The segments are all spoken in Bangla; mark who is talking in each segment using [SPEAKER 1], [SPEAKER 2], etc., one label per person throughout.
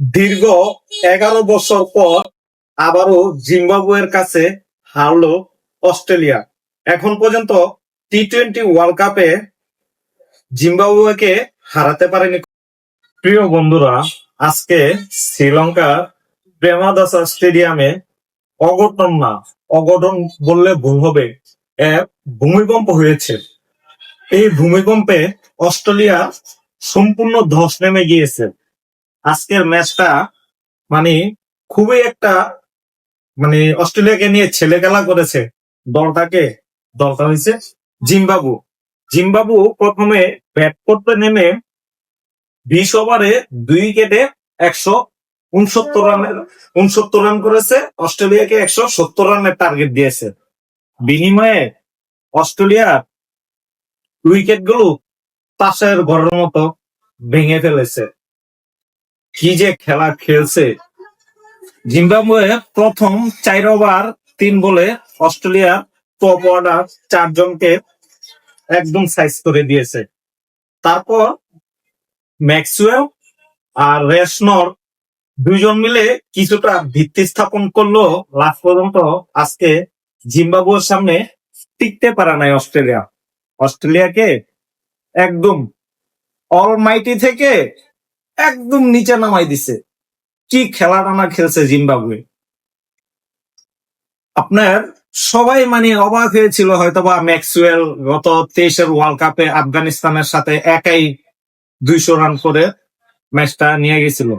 [SPEAKER 1] দীর্ঘ এগারো বছর পর আবারও জিম্বাবুয়ের কাছে হারলো অস্ট্রেলিয়া। এখন পর্যন্ত টি টোয়েন্টি ওয়ার্ল্ড কাপে জিম্বাবুয়েকে হারাতে পারেনি। প্রিয় বন্ধুরা, আজকে শ্রীলঙ্কার প্রেমাদাসা স্টেডিয়ামে অঘটন না, অঘটন বললে ভুল হবে, এক ভূমিকম্প হয়েছে। এই ভূমিকম্পে অস্ট্রেলিয়া সম্পূর্ণ ধস নেমে গিয়েছে। আজকের ম্যাচটা মানে খুবই একটা মানে অস্ট্রেলিয়াকে নিয়ে ছেলে খেলা করেছে দলটাকে, দলটা হয়েছে জিম্বাবু। জিম্বাবু প্রথমে ব্যাট করতে নেমে বিশ ওভারে দুই উইকেটে একশো উনসত্তর রানের উনসত্তর রান করেছে। অস্ট্রেলিয়াকে একশো সত্তর রানের টার্গেট দিয়েছে। বিনিময়ে অস্ট্রেলিয়া উইকেটগুলো তাসের ঘরের মতো ভেঙে ফেলেছে। কি যে খেলা খেলছে। জিম্বাবুয়ে প্রথম চার ওভার তিন বলে অস্ট্রেলিয়া টপ অর্ডার চারজনকে একদম সাইজ করে দিয়েছে। তারপর ম্যাক্সওয়েল আর রেশনর দুইজন মিলে কিছুটা ভিত্তি স্থাপন করল। লাস্ট পর্যন্ত আজকে জিম্বাবুয়ের সামনে টিকতে পারা নাই অস্ট্রেলিয়া। অস্ট্রেলিয়াকে একদম অলমাইটি থেকে একদম নিচে নামাই দিছে। কি খেলা টানা খেলছে জিম্বাবুয়ে। আপনার সবাই মানে অবাক হয়েছিল হয়তোবা ম্যাক্সওয়েল গত তেইশের ওয়ার্ল্ড কাপে আফগানিস্তানের সাথে একাই দুইশো রান করে ম্যাচটা নিয়ে গেছিল।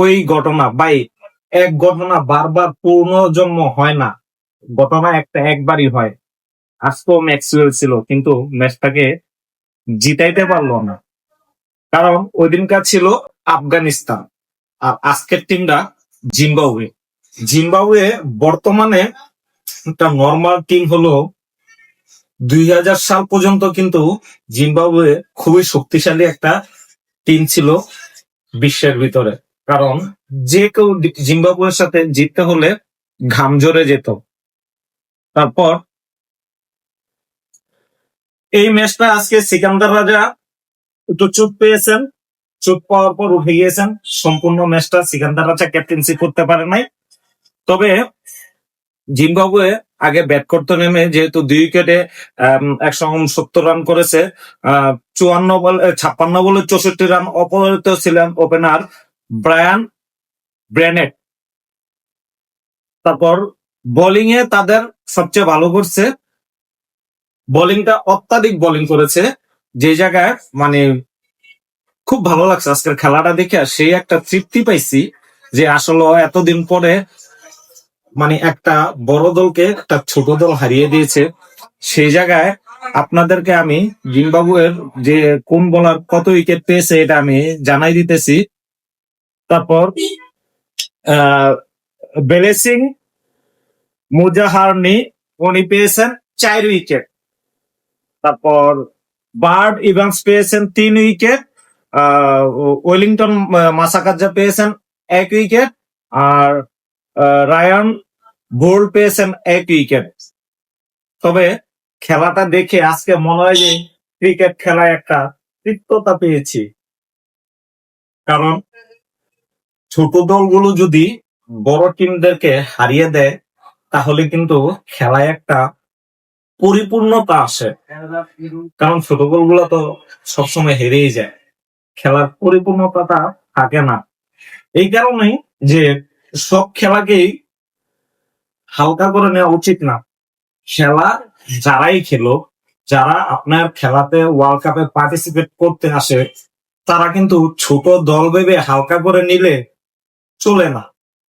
[SPEAKER 1] ওই ঘটনা বাই এক ঘটনা বারবার পুনর্জন্ম হয় না। ঘটনা একটা একবারই হয়। আজকেও ম্যাক্সওয়েল ছিল, কিন্তু ম্যাচটাকে জিতাইতে পারল না। কারণ ওই দিনকার ছিল আফগানিস্তান। আর আজকের টিমটা জিম্বাবুয়ে। জিম্বাবুয়ে বর্তমানে একটা নর্মাল টিম হলো দুই হাজার সাল পর্যন্ত কিন্তু জিম্বাবুয়ে খুবই শক্তিশালী একটা টিম ছিল বিশ্বের ভিতরে। কারণ যে কেউ জিম্বাবুয়ের সাথে জিততে হলে ঘাম ঝরে যেত। তারপর এই ম্যাচটা আজকে সিকান্দার রাজা একটু চুপ পেয়েছেন। চুপ পাওয়ার পর উঠে গিয়েছেন। সম্পূর্ণ ম্যাচটা সিকান্দার রাজা ক্যাপ্টেন্সি করতে পারে নাই। তবে জিম্বাবুয়ে আগে ব্যাট করতে নেমে যেহেতু দুই উইকেটে একশো সত্তর রান করেছে চুয়ান্ন বল ছাপ্পান্ন বলে চৌষট্টি রান অপরাজিত ছিলেন ওপেনার ব্রায়ান ব্রেনেট তারপর বোলিং এ তাদের সবচেয়ে ভালো করছে, বোলিংটা অত্যাধিক বোলিং করেছে যে জায়গায় মানে খুব ভালো লাগছে আজকের খেলাটা দেখে সেই একটা তৃপ্তি পাইছি যে আসলে এতদিন পরে মানে একটা বড় দলকে একটা ছোট দল হারিয়ে দিয়েছে। সেই জায়গায় আপনাদেরকে আমি জিম্বাবুয়ের যে কোন বলার কত উইকেট পেয়েছে এটা আমি জানাই দিতেছি। তারপর বেলেসিং, মুজাহারনি, উনি পেয়েছেন চার উইকেট তারপর বার্ড ইভান্স পেয়েছেন তিন উইকেট ওয়েলিংটন মাসাকাজা পেয়েছেন এক উইকেট, আর রায়ান বোল্ড পেয়েছেন এক উইকেট। তবে খেলাটা দেখে আজকে মনে হয় যে ক্রিকেট খেলায় একটা তৃপ্ততা পেয়েছি। কারণ ছোট দলগুলো যদি বড় টিমদেরকে হারিয়ে দেয়, তাহলে কিন্তু খেলায় একটা পরিপূর্ণতা আসে। কারণ ছোট দলগুলো তো সবসময় হেরেই যায়। খেলার পরিপূর্ণতাটা থাকে না। এই কারণেই যে সব খেলাকেই হালকা করে নেওয়া উচিত না। খেলা যারাই খেলো, যারা আপনার খেলাতে ওয়ার্ল্ড কাপে পার্টিসিপেট করতে আসে, তারা কিন্তু ছোট দল ভেবে হালকা করে নিলে চলে না।